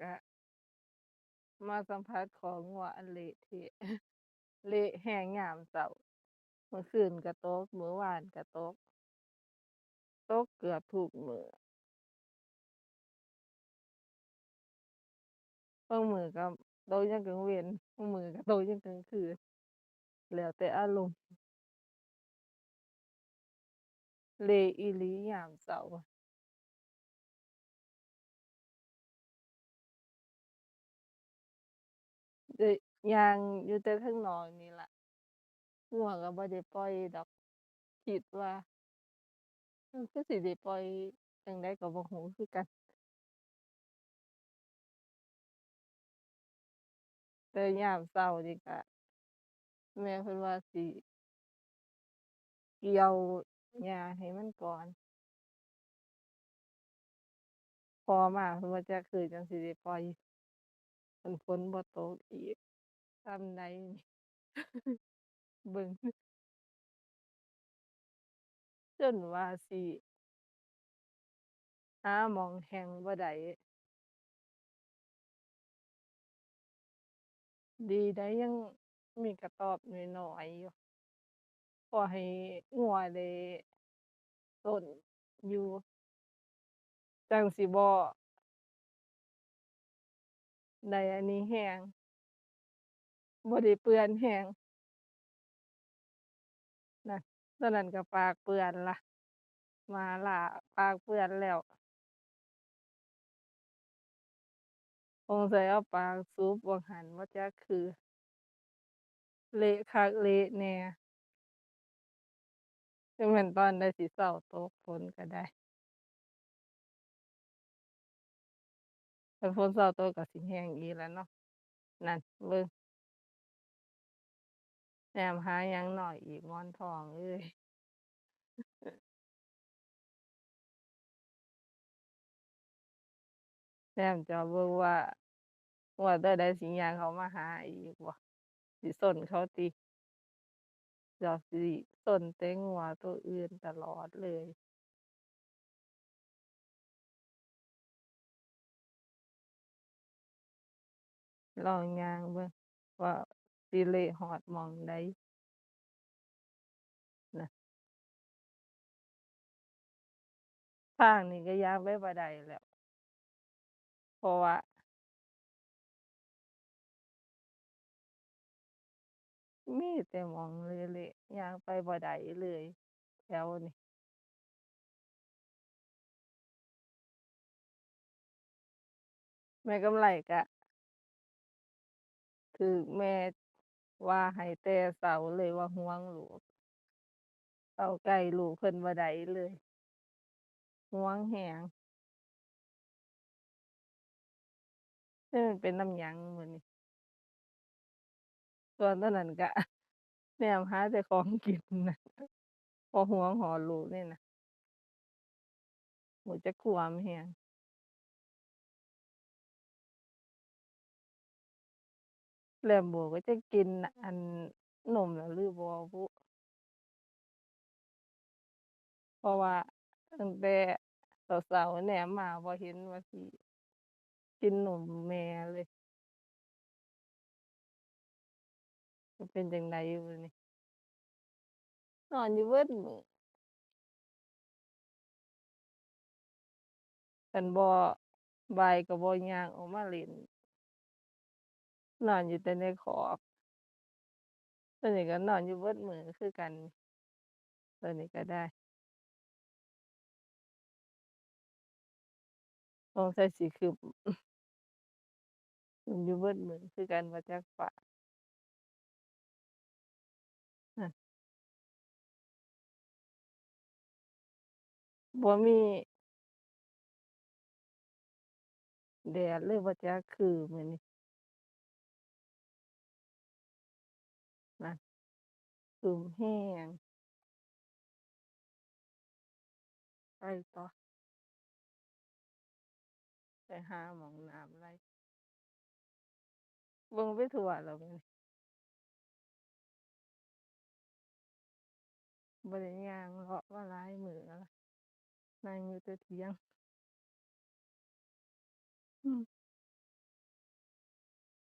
ก็มาสัมผัสคอกงัวอันเละเทะ เละแรงยามเช้าเมื่อคืนก็ตกมื้อวานก็ตก ตกเกือบทุกมือบางมือก็ตกยามกลางเว้นบางมือก็ตกยามกลางคืนแล้วแต่อารมณ์เลอีลียามเช้า ได้ย่างอยู่แต่เทิงนอกนี่ล่ะ งัวก็บ่ได้ปล่อยดอก คิดว่า มันคือสิได้ปล่อยจั่งใดก็บ่รู้คือกัน แต่ยามเช้านี่ก็แม่เพิ่นว่าสิ เกี่ยวหญ้าให้มันก่อน พอมาเพิ่นว่าจักมื้อจั่งสิได้ปล่อย คันฝนบ่ตกอีกส่ำใดนี่ เบิ่ง จนว่าสิหาหม้องแฮ่งบ่ได้ดีได้ยังมีกระต๊อบน้อยๆอยู่ พอให้งัวได้ส้นอยู่ จั่งสิบ่ ได้อันนี้แรงบ่ได้เปื้อนแรงนั่นตอนนั้นก็ปากเปื้อนละมาล่าปากเปื้อนแล้วสงใสัยเอาปากสูบบ่หั้นบ่จักคือ เละคักเละแน่จักแม่นตอนใดสิเซาตกฝนก็ได้ คันฝนเซาตกก็สิแรงอีกแล้วเนาะนั่นเบิ่งแนมหาหยังหน้อยอีกหมอนทองเอ้ยแนมจ้องเบิ่งว่างัวตัวใดสิยางเขามาหาอีกบ่สิสนเขาติเดี๋ยวสิสนแต่งัวตัวอื่นตลอดเลย ลองย่างเบิ่งว่าสิเละฮอดหม้องใดนะทางนี้ก็ย่างไปบ่ได้แล้วเพราะว่ามีแต่มองเละเละย่างไปบ่ได้เลยแถวนี้แม่กำไลก็ ถูกแม่ว่าให้แต่เช้าเลยว่าห่วงลูกเข้าใกล้ลูกเพิ่นบ่ได้เลยห่วงแรงจักมันเป็นน้ำยังมือนี้ส่วนตอนนั้นก็แนมหาแต่ของกินนะพราะห่วงฮอลูกนี่น่ะรู้จักความแรง Lambo ก็จักกินอันนมแล้วหรือบ่บุเพราะว่าตั้งแต่เช้าๆแนมมาบ่เห็นว่าสิกินนมแม่เลยเป็นจั่งใดมื้อนี้นอนอยู่เบิดมื้อคันบ่บ่ายก็บ่ย่างออกมาเล่น นอนอยู่แต่ในคอกตอนนี้ก็นอนอยู่เบิดมือคือกันตอนนี้ก็ได้สงสัยสิครึ้มครึ้มอยู่เบิดมือคือกันบ่จักฟ้าบ่มีแดดเลยบ่จักคือมื้อนี้นั่น อึมแรงไปต่อ ไปหาหมองน้ำไหลเบิ่งไปทั่วแล้วมื้อนี้บ่ได้ย่างเลาะมาหลายมือแล้วนั่งอยู่แต่เถียง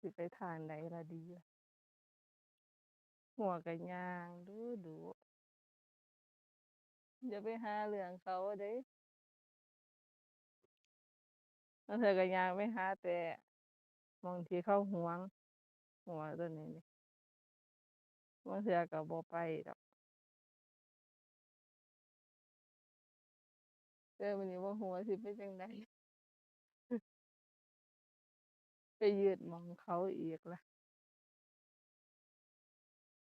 สิไปทางใดล่ะดีล่ะ หัวก็ย่างดูดูอย่าไปหาเรื่องเขาเด้ลางเทื่อก็ย่างไปหาแต่หม้องทีเข้าห่วง หัวตัวนี้นี่บางเทื่อก็บ่ไปดอกแต่มื้อนี้บ่ก็ว่าสิเป็นจังใดไปยึดมองเขาอีกล่ะ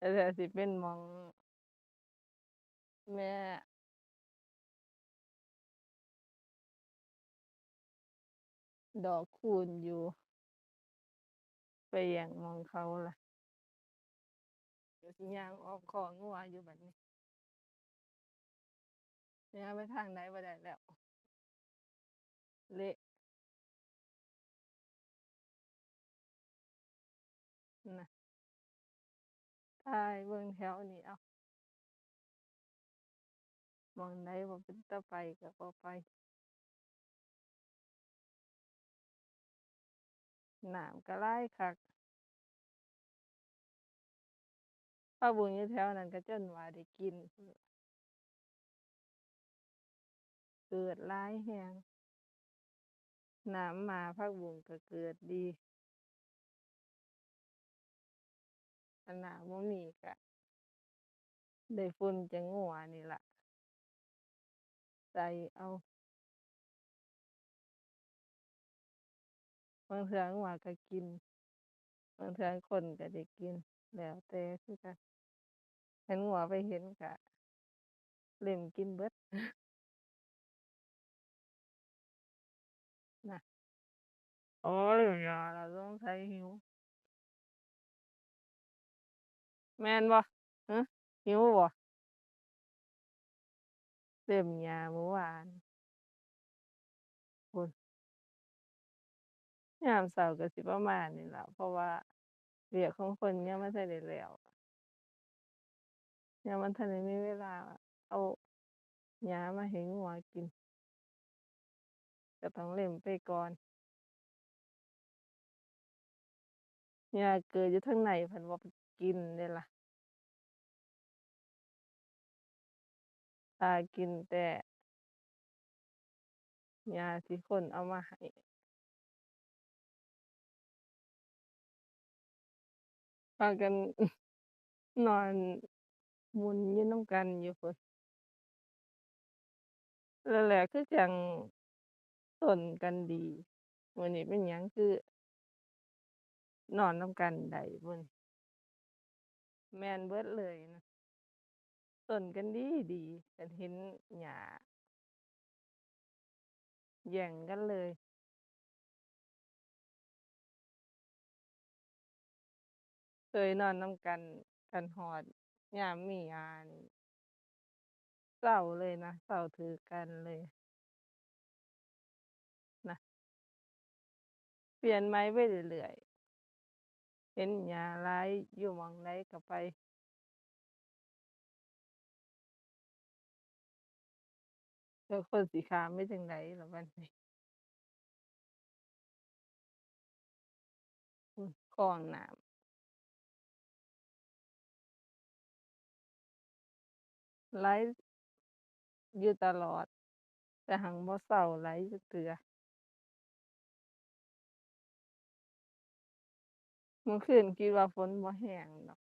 แต่ถ้าสิเป็นหม้อง แม่ ดอกคูณอยู่ ไปแย่งหม้องเขาล่ะก็สิย่างอ้อมคองัวอยู่บัดนี้ย่างไปทางใดบ่ได้แล้ว เละ ถ่ายเบิ่งแถวนี้เอาหม้องใดบ่เป็นตาไปก็บ่ไป น้ำก็หลายคักผักบุ้งอยู่แถวนั้นก็จนว่าได้กินพู้นเกิดหลายก็น้ำมาผักบุ้งก็เกิดดี คันน้ำบ่มีก็ได้ฝุ่นจากงัวนี่ล่ะ ใส่เอาบางเทื่องัวก็กินบางเทื่อคนก็ได้กิน แล้วแต่คือกันคันงัวไปเห็นก็เล่มกินเบิดน่ะอ๋อเล่มยาแล้วสงสัยหิว แม่นบ่ฮึหิวบ่เล่มยาเมื่อวานพู้นยามเช้าก็สิประมาณนี้ล่ะเพราะว่าเวียกของเพิ่นยังบ่ทันได้แล้วยังบ่ทันได้มีเวลา เอาหญ้ามาให้งัวกินก็ต้องเล่มไปก่อนหญ้าเกิดอยู่เทิงไห้เพิ่นบ่ กินเดะล่ะ ถ้ากินแต่หญ้าที่คนเอามาให้พากัน นอนหมุนอยู่นำกันอยู่พู้นนั่นแหละคือจั่งต้นกันดี มื้อนี้เป็นหยังคือนอนนำกันได้บุนี่ แมนเบิดเลยนะต้นกันดีดีคันเห็นหญ้าแย่งกันเลยเคยนอนน้ำกันคันฮอดยามมีหญ้านี่เซาเลยนะเซาถือกันเลยนะเปลี่ยนใหม่ไปเรื่อย เห็นหญ้าหลายอยู่หม้องใดก็ไปแล้วคนสิข้ามไปจั่งใดล่ะบัดนี้พู้นคลองน้ำไหลอยู่ตลอด แต่หั้นบ่เซาไหลจักเทื่อ เมื่อคืนคิดว่าฝนบ่แห้งดอก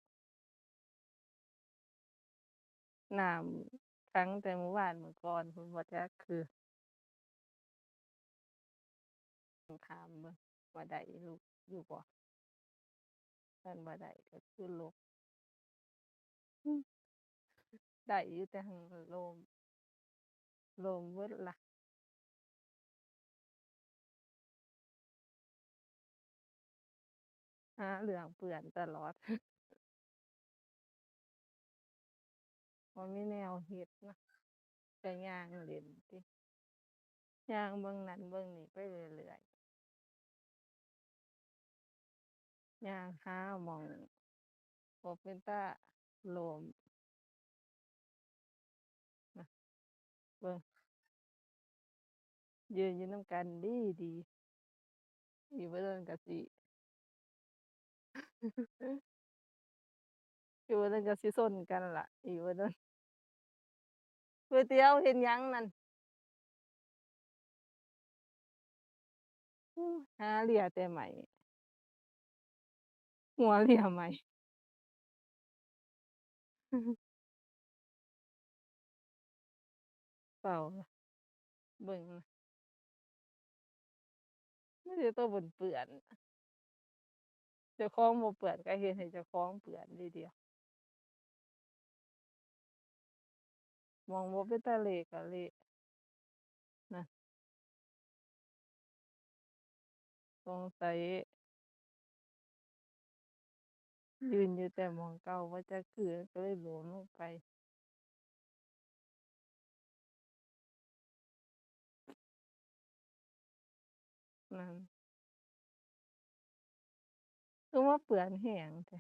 น้ำขังแต่เมื่อวานเมื้อก่อนพู้นบ่จักคือต้องถามเบิ่งว่าได้อยู่อยู่บ่คันบ่ได้ก็คือลบอือได้อยู่แต่หั้นมันโล่มลมเบิดละ หาเรื่องเปื้อนตลอดบ่มีแนวเฮ็ดนะก็ย่างเล่นติย่างเบิ่งนั่นเบิ่งนี่ไปเรื่อยเรื่อยย่างหาหม้องบ่เป็นตาโลมนะเบิ่งยืนอยู่นำกันดีดีอีกบ่โดนก็สิ อยู่มื้อนั้นก็สิซนกันล่ะ อีกมื้อหนึ่งก๋วยเตี๋ยวเฮ็ดหยังนั่นอือหาเลียแต่ไม้ หัวเลียไม้เฝ้าเบิ่งมีแต่ตัวเปื้อน ๆ เจ้าของบ่เปื้อนก็เฮ็ดให้เจ้าของเปื้อนดีเดียวมองบ่เป็นตาเละก็เละนั่นสงสัยยืนอยู่แต่มองเก่าบ่าจักคือก็เลยหล้มลงไปนั่น คือว่าเปื้อนแรงแท้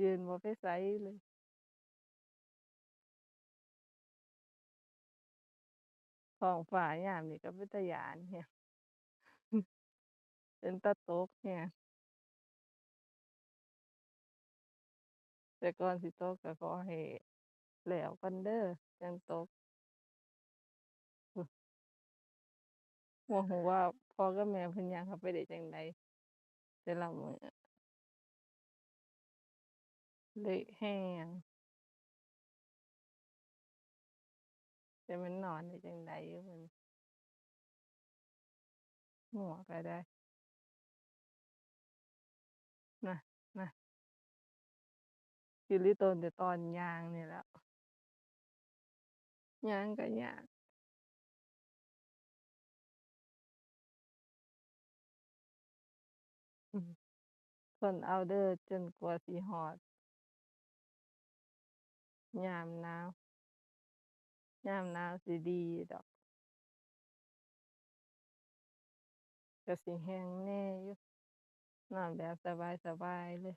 ยืนบ่ไปไสเลยท้องฟ้ายามนี้ก็เป็นตยานแรงเป็นตาตกแรงแต่ก่อนสิตกก็ขอให้แล้วก่อนเด้อจั่งตก บ่รู้ว่าพ่อกับแม่เพิ่นยางเขาไปได้จังใดแต่ละมื้อเละแรงแต่มันนอนได้จังใดอยู่มื้อนี้งัวก็ได้น่ะๆสิริโตนแต่ตอนยางนี่แล้วยางก็ยาก ทนเอาเด้อจนกว่าสิฮอด ยามหนาว ยามหนาวสิดีดอกก็สิแรงแน่อยู่นอนแบบสบายๆเลย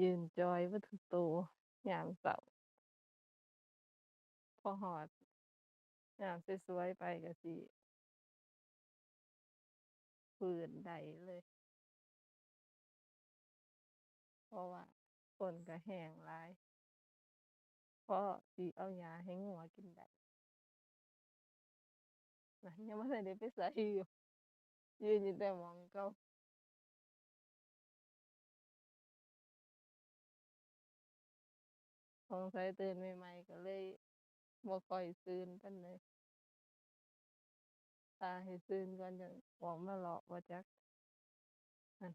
ยืนจอยเบิดซุโตยามเช้าพอฮอด ยามสวยๆไปก็สิฟื้นได้เลย เพราะว่าฝนก็แรงหลายพอสิเอาหญ้าให้งัวกินได้นั่นยังบ่ได้ไปไสอยู่ยืนอยู่แต่หม้องเก่าสงสัยตื่นใหม่ๆก็เลย บ่ค่อยตื่นปานใดท่าให้ตื่นก่อนจั่งออกมาเลาะบ่จักนั่น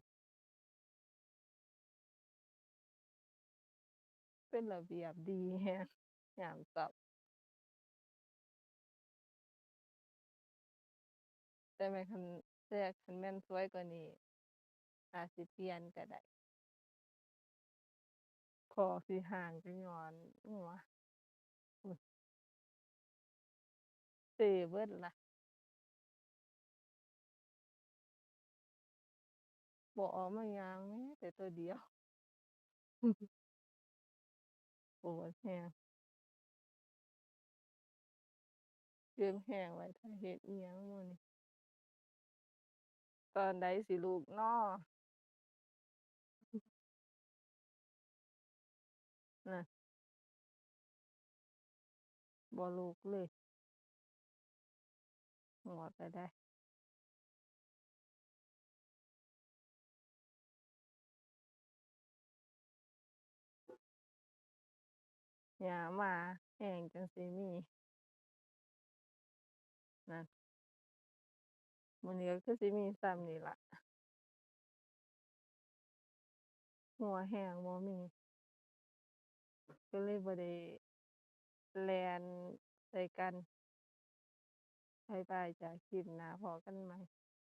เป็นระเบียบดีแรง ยามเช้าแต่แม่นคัน แต่คันแม่นสวยกว่านี้ อาจสิเปลี่ยนก็ได้คอสิห่างก็ญ้อนงัว เป้เบิดล่ะบ่ออกมาย่างแม้แต่ตัวเดียวปวดแรงเก็บแรงไว้ท่าเฮ็ดเอิหยังมือนี้ตอนใดสิลุกน้อนั่นบ่ลุกเลย งัวก็ได้ หญ้ามาแรงจั่งสิมี นั่น มื้อนี้ก็คือสิมีส่ำนี้ล่ะ งัวแรงบ่มี ก็เลยบ่ได้แล่นใส่กัน บ๊ายบายจ้ะคลิปหน้าพอกันใหม่